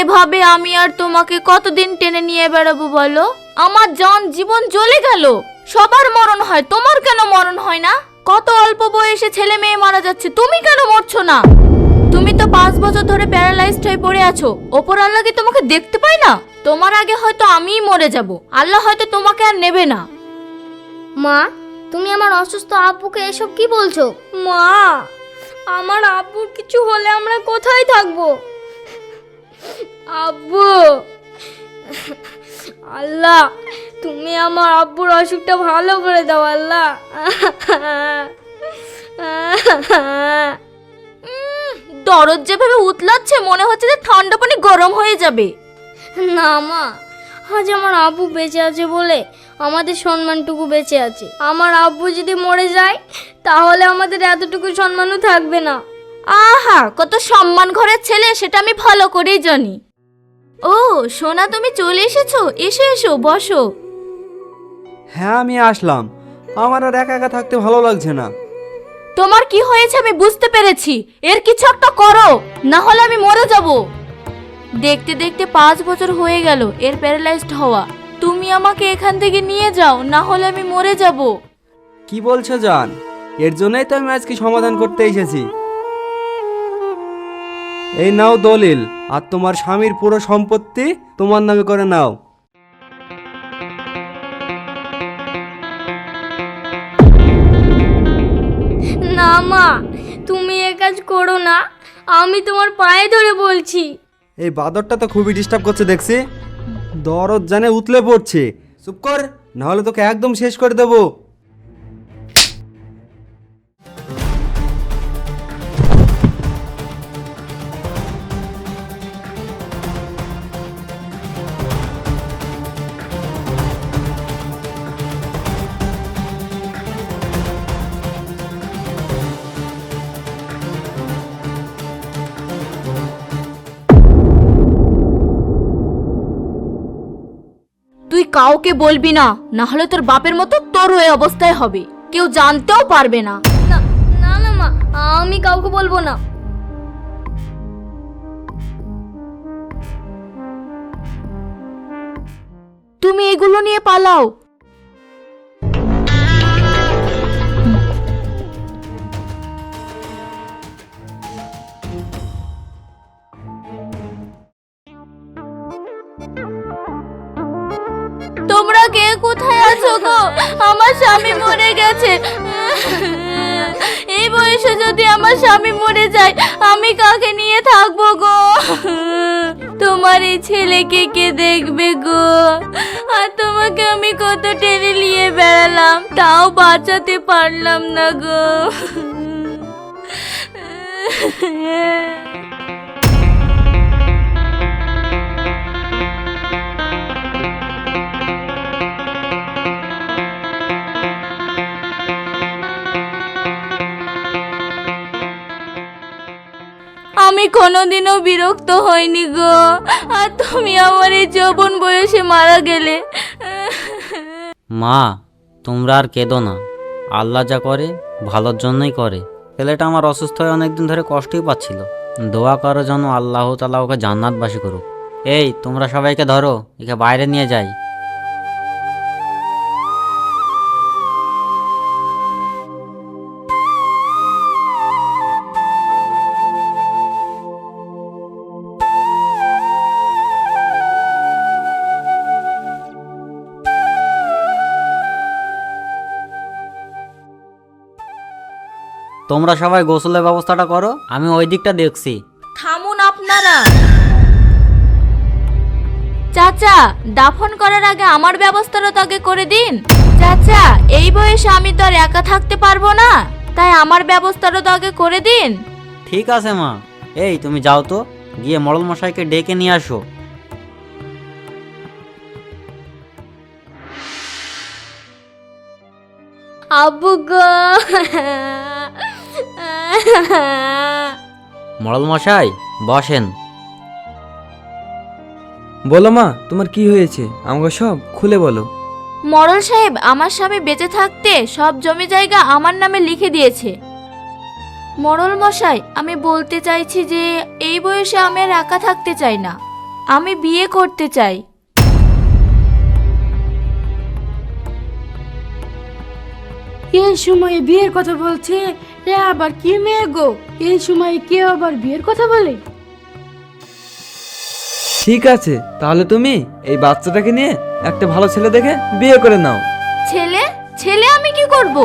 এভাবে আমি আর তোমাকে কতদিন টেনে নিয়ে বেড়াবো বলো? আমার জন জীবন জ্বলে গেল। সবার মরণ হয় তোমার কেন মরণ হয় না? কত অল্প বয়সে ছেলে মেয়ে মারা যাচ্ছে তুমি কেন মরছো না? তুমি তো পাঁচ বছর ধরে প্যারালাইজড হয়ে পড়ে আছো। ওপর আল্লাহ কি তোমাকে দেখতে পায় না? তোমার আগে হয়তো আমিই মরে যাব। আল্লাহ হয়তো তোমাকে আর নেবে না। মা তুমি আমার অসুস্থ আব্বুকে এসব কি বলছো? মা আমার আব্বুর কিছু হলে আমরা কোথায় থাকব? আব্বু! আল্লাহ, তুমি আমার আব্বুর অসুখটা ভালো করে দাও, আল্লাহ। দরদ যেভাবে উতলাচ্ছে, মনে হচ্ছে যে ঠান্ডা পানি গরম হয়ে যাবে। না মা, আজ আমার আব্বু বেঁচে আছে বলে আমাদের সম্মানটুকু বেঁচে আছে। আমার আব্বু যদি মরে যায়, তাহলে আমাদের এতটুকু সম্মানও থাকবে না। আহা কত সম্মান ঘরের ছেলে সেটা আমি ভালো করেই জানি। ও সোনা তুমি চলে এসেছ? এসো এসো বসো। হ্যাঁ আমি আসলাম। আমার আর একা একা থাকতে ভালো লাগছে না। তোমার কি হয়েছে আমি বুঝতে পেরেছি। এর কিছু একটা করো না হলে আমি মরে যাব। দেখতে দেখতে পাঁচ বছর হয়ে গেল এর প্যারালাইজড হওয়া। তুমি আমাকে এখান থেকে নিয়ে যাও না হলে আমি মরে যাব। কি বলছো জান? এর জন্যই তো আমি আজকে সমাধান করতে এসেছি। এই নাও দলিল আর তোমার স্বামীর পুরো সম্পত্তি তোমার নামে করে নাও। না মা তুমি এ কাজ করো না আমি তোমার পায়ে ধরে বলছি। এই বাদরটা তো খুবই ডিস্টার্ব করছে দেখছি। দরদ জানে উতলে পড়ছে। চুপ কর নাহলে তোকে একদম শেষ করে দেবো। কাউকে বলবি না না হলে তোর বাপের মতো তোর ওই অবস্থায় হবে। কেউ জানতেও পারবে না। না না না মা আমি কাউকে বলব না। তুমি এগুলো নিয়ে পালাও। কোথায় আছো গো? আমার স্বামী মরে গেছে। এই বয়সে যদি আমার স্বামী মরে যায়, আমি কাকে নিয়ে থাকব গো? তোমার এই ছেলেকে কে দেখবে গো? আর তোমাকে আমি কত টেনে নিয়ে বেড়ালাম, তাও বাঁচাতে পারলাম না গো। আমি কোনোদিনও বিরক্ত হইনি গো। আর তুমি আমার এই যৌবন বয়সে মারা গেলে। মা, তোমরা আর কেঁদো না। আল্লাহ যা করে, ভালোর জন্যই করে। ছেলেটা আমার অসুস্থ হয়ে অনেকদিন ধরে কষ্টই পাচ্ছিল। দোয়া করো যেন আল্লাহ তালা ওকে জান্নাতবাসী করুক। এই, তোমরা সবাইকে ধরো, একে বাইরে নিয়ে যাই। তোমরা সবাই গোসলের ব্যবস্থাটা করো আমি ওই দিকটা দেখছি। থামুন আপনারা। চাচা দাফন করার আগে আমার ব্যবস্থাটা তো আগে করে দিন। চাচা এই বয়সে আমি তো আর একা থাকতে পারব না। তাই আমার ব্যবস্থাটা তো আগে করে দিন। ঠিক আছে মা। এই তুমি যাও তো গিয়ে মডল মশাইকে ডেকে নিয়ে আসো। আব্বু গো। মডল মশাই বসেন। বলো মা তোমার কি হয়েছে? আমাকে সব খুলে বলো। মরল সাহেব আমার স্বামী বেঁচে থাকতে সব জমি জায়গা আমার নামে লিখে দিয়েছে। মরল মশাই আমি বলতে চাইছি যে এই বয়সে আমি আর একা থাকতে চাই না। আমি বিয়ে করতে চাই। এই সময়ে বিয়ের কথা বলছে এ আবার কি মেয়ে গো? এই সময়ে কেউ আবার বিয়ের কথা বলে? ঠিক আছে তাহলে তুমি এই বাচ্চাটাকে নিয়ে একটা ভালো ছেলে দেখে বিয়ে করে নাও। ছেলে? ছেলে আমি কি করব?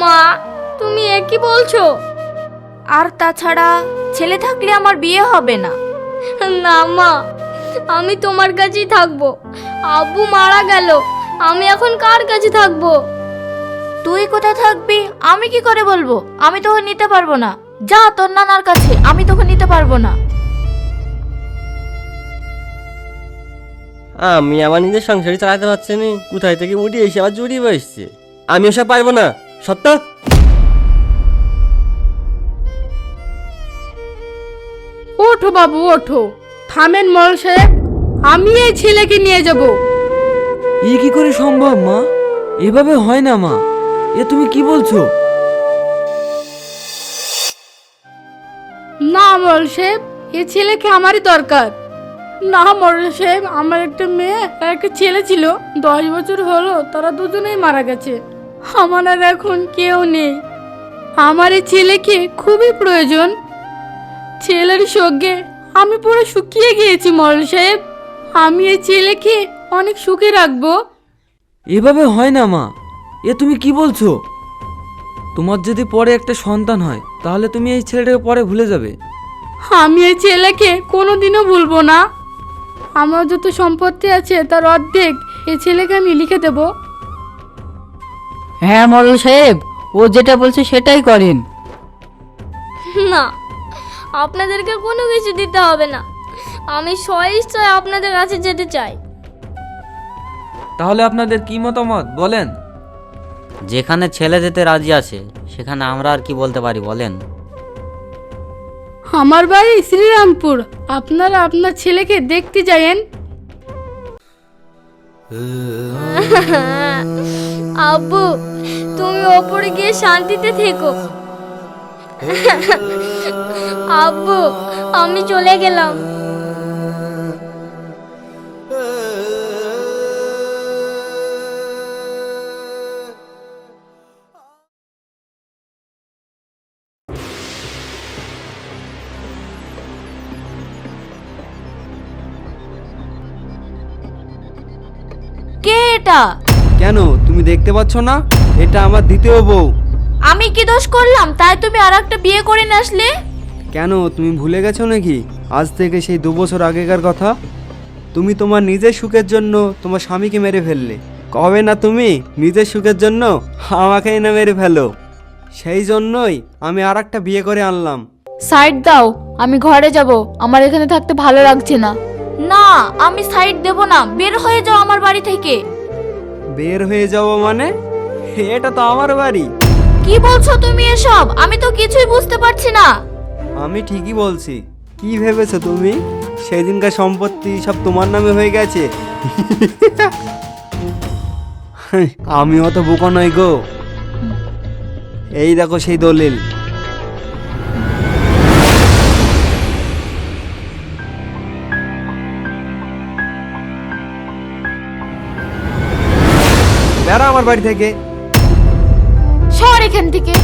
মা তুমি এ কি বলছো? আর তাছাড়া ছেলে থাকলে আমার বিয়ে হবে না। না মা আমি তোমার কাছেই থাকব। আব্বু মারা গেল আমি এখন কার কাছে থাকব? তুই কোথায় থাকবি? আমি কি করে বলব? আমি তোকে নিতে পারব না। যা তোর নানার কাছে আমি তোকে নিতে পারব না। আমি আমার নিজের সংসারই চালাতে পারছি না। কোথায় থেকে উঠে এসে আবার জড়িয়ে বসছে? আমি ওসব পারব না। সত্য? ওঠো বাবু ওঠো। থামেন মল সাহেব আমি এই ছেলেকে নিয়ে যাব। ই কি করে সম্ভব মা? এভাবে হয় না মা। এ তুমি কি বলছো? না মল সাহেব এ ছেলেকে আমারই দরকার। না মরল সাহেব আমার একটা মেয়ে আর একটা ছেলে ছিল। দশ বছর হলো তারা দুজনেই মারা গেছে। আমার আর এখন কেউ নেই। আমার এই ছেলেকে খুবই প্রয়োজন। ছেলের সঙ্গে আমি পুরো শুকিয়ে গিয়েছি মরল সাহেব। আমি এই ছেলেকে অনেক সুখে রাখব। এভাবে হয় না মা। এ তুমি কি বলছো? তোমার যদি পরে একটা সন্তান হয় তাহলে তুমি এই ছেলেটাকে পরে ভুলে যাবে। আমি এই ছেলেকে কোনোদিনও ভুলবো না। আমার যত সম্পত্তি আছে তার অর্ধেক এই ছেলেকে আমি লিখে দেব। হ্যাঁ মডেল সাহেব ও যেটা বলছে সেটাই করেন। না আপনাদেরকে কোনো কিছু দিতে হবে না। আমি স্বইচ্ছায় আপনাদের কাছে যেতে চাই। তাহলে আপনাদের কি মতামত? বলেন। যেখানে ছেলে যেতে রাজি আছে সেখানে আমরা আর কি বলতে পারি বলেন? আমার বাড়ি শ্রীরামপুর। আপনারা আপনার ছেলেকে দেখতে যায়েন। আব্বু তুমি ওপরে গিয়ে শান্তিতে থেকো। আব্বু আমি চলে গেলাম। এটা কেন? তুমি দেখতে পাচ্ছ না? এটা আমার দ্বিতীয় বউ। আমি কি দোষ করলাম? তাই তুমি আর একটা বিয়ে করে নিয়ে আসলে? কেন? তুমি ভুলে গেছো নাকি? আজ থেকে সেই দু বছর আগেকার কথা। তুমি তোমার নিজের সুখের জন্য তোমার স্বামীকে মেরে ফেললে। কবে না তুমি নিজের সুখের জন্য আমাকেই না মেরে ফেলো? সেই জন্যই আমি আর একটা বিয়ে করে আনলাম। সাইড দাও আমি ঘরে যাব। আমার এখানে থাকতে ভালো লাগছে না। না আমি সাইড দেব না। বের হয়ে যাও আমার বাড়ি থেকে। বের হয়ে যাব মানে? এটা তো আমার বাড়ি। কি বলছো তুমি এসব? আমি তো কিছুই বুঝতে পারছি না। আমি ঠিকই বলছি। কি ভেবেছো তুমি? সেদিনকার সম্পত্তি সব তোমার নামে হয়ে গেছে। আমি অত বোকা নই গো। এই দেখো সেই দলিল। বেড়া আমার বাড়ি থেকে। সর এখান থেকে।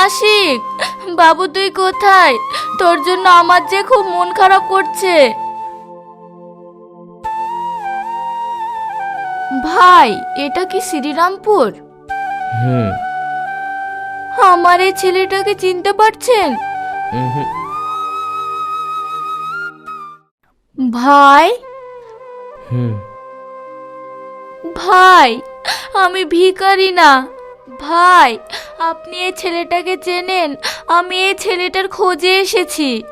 আশিক বাবু তুই কোথায়? তোর জন্য আমার যে খুব মন খারাপ করছে। ভাই এটা কি শ্রীরামপুর? হুম। আমার এই ছেলেটাকে চিনতে পারছেন? ভাই? হুম। ভাই আমি ভিখারি না। ভাই আপনি এই ছেলেটাকে চেনেন। আমি এই ছেলেটার খোঁজে এসেছি।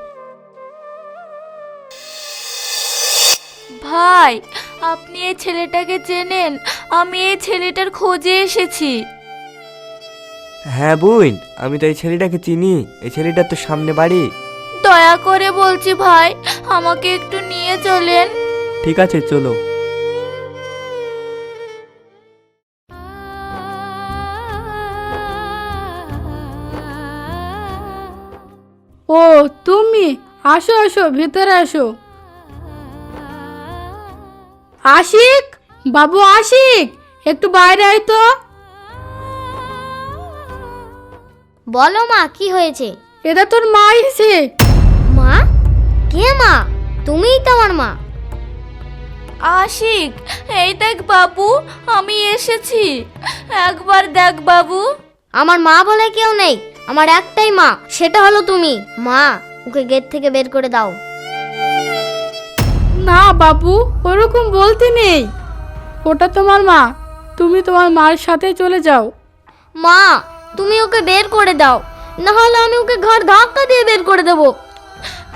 ভাই আপনি এই ছেলেটাকে চেনেন। আমি এই ছেলেটার খোঁজে এসেছি। হ্যাঁ বোন আমি তো এই ছেলেটাকে চিনি। এই ছেলেটা তো সামনে বাড়ি। দয়া করে বলছি ভাই আমাকে একটু নিয়ে চলেন। ঠিক আছে চলো। আসো আসো ভেতরে আসো। আশিক? বাবু আশিক একটু বাইরে আয় তো। বলো মা কি হয়েছে? এটা তোর মা এসে মা? কে মা? তুমিই তো আমার মা। আশিক এই দেখ বাবু আমি এসেছি। একবার দেখ বাবু। আমার মা বলে কেউ নেই আমার একটাই মা সেটা হলো তুমি মা। ওকে গেট থেকে বের করে দাও। না বাবু ওরকম বলতে নেই। ওটা তোমার মা। তুমি তোমার মার সাথে চলে যাও। মা তুমি ওকে বের করে দাও। না হলে আমি ওকে ঘর ধাক্কা দিয়ে বের করে দেবো।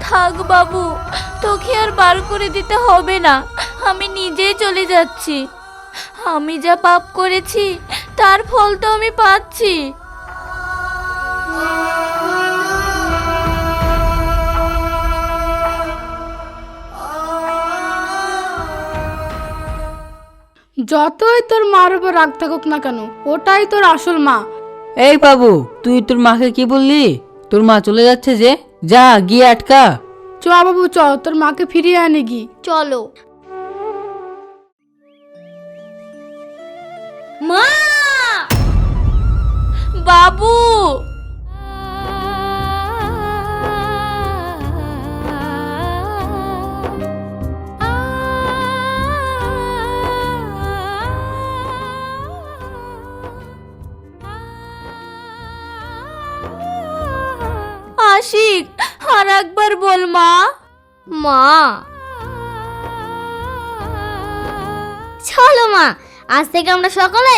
থাক বাবু তোকে আর বার করে দিতে হবে না। আমি নিজেই চলে যাচ্ছি। আমি যা পাপ করেছি তার ফল তো আমি পাচ্ছি। যতই তোর মার উপর রাগ থাকুক না কেন ওটাই তোর আসল মা। এই বাবু তুই তোর মাকে কি বললি? তোর মা চলে যাচ্ছে যে? যা গিয়ে আটকা। চ বাবু চ তোর মাকে ফিরিয়ে আনে গি। চলো। মা! বাবু! আশিক আর একবার বল মা। মা। চলো মা আজ থেকে আমরা সকলে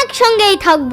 একসঙ্গেই থাকব।